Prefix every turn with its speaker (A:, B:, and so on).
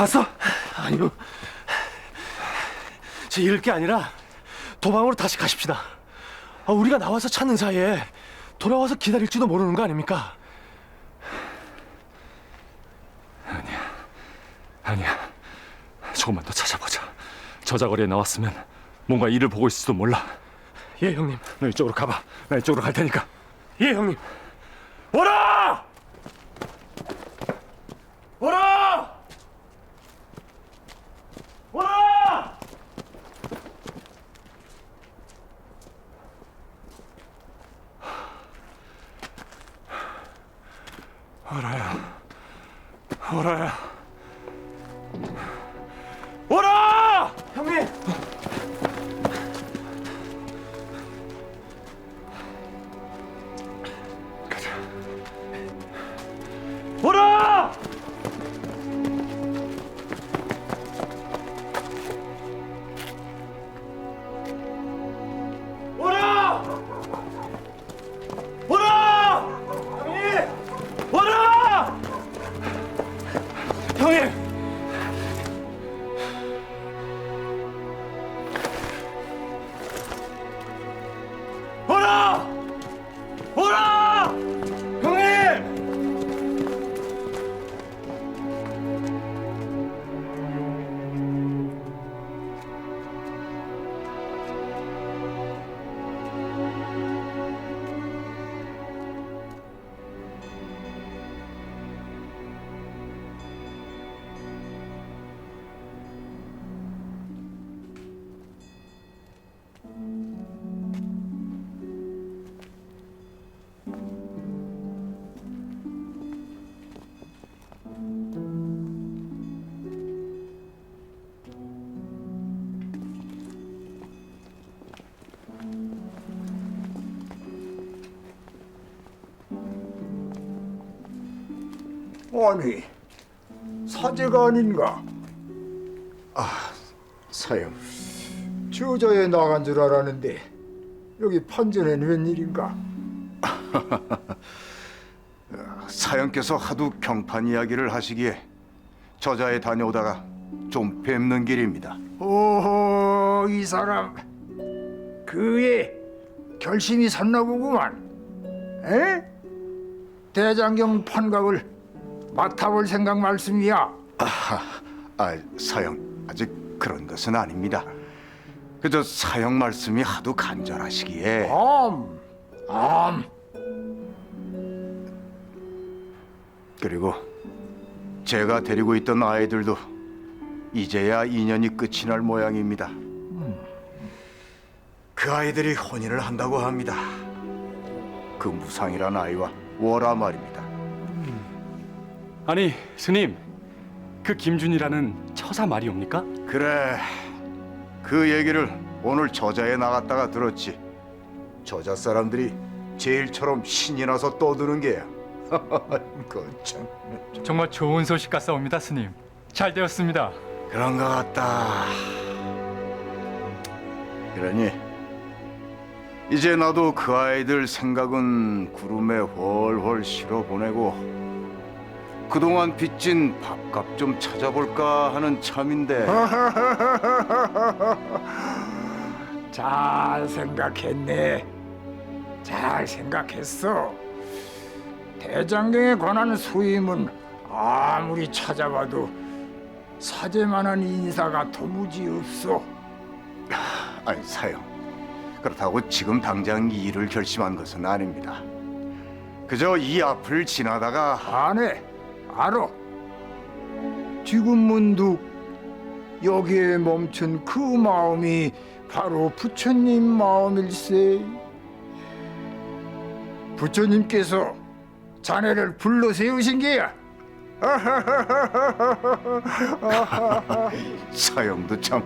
A: 봤어?
B: 아니요. 제 잃을 게 아니라 도방으로 다시 가십시다. 아, 우리가 나와서 찾는 사이에 돌아와서 기다릴지도 모르는 거 아닙니까?
A: 아니야. 조금만 더 찾아보자. 저자거리에 나왔으면 뭔가 일을 보고 있을지도 몰라.
B: 예, 형님.
A: 너 이쪽으로 가봐. 나 이쪽으로 갈 테니까.
B: 예, 형님.
A: 오라! 오라! 오라! 오라야. 오라야. 오라!
B: 형님!
C: 아니 사제가 아닌가? 아 사형 주저에 나간 줄 알았는데 여기 판전에는 웬일인가?
D: 사형께서 하도 경판 이야기를 하시기에 저자에 다녀오다가 좀 뵙는 길입니다.
C: 오호 이 사람 그의 결심이 섰나 보구만. 에? 대장경 판각을 맡아볼 생각 말씀이야.
D: 아, 사형 아직 그런 것은 아닙니다. 그저 사형 말씀이 하도 간절하시기에
C: 암, 암.
D: 그리고 제가 데리고 있던 아이들도 이제야 인연이 끝이 날 모양입니다. 그 아이들이 혼인을 한다고 합니다. 그 무상이란 아이와 워라 말입니다.
A: 아니 스님 그 김준이라는 처사 말이옵니까?
D: 그래 그 얘기를 오늘 저자에 나갔다가 들었지 저자 사람들이 제일처럼 신이 나서 떠드는 게야 그참
E: 정말 좋은 소식 같사옵니다, 스님. 잘 되었습니다.
D: 그런 것 같다 그러니 이제 나도 그 아이들 생각은 구름에 훨훨 실어 보내고 그동안 빚진 밥값 좀 찾아볼까 하는 참인데
C: 잘 생각했네. 잘 생각했어. 대장경에 관한 수임은 아무리 찾아봐도 사제만한 인사가 도무지 없어.
D: 아니 사형 그렇다고 지금 당장 이 일을 결심한 것은 아닙니다 그저 이 앞을 지나다가
C: 아네, 알아. 지금 문득 여기에 멈춘 그 마음이 바로 부처님 마음일세. 부처님께서 자네를 불러 세우신 게야.
D: 사형도 참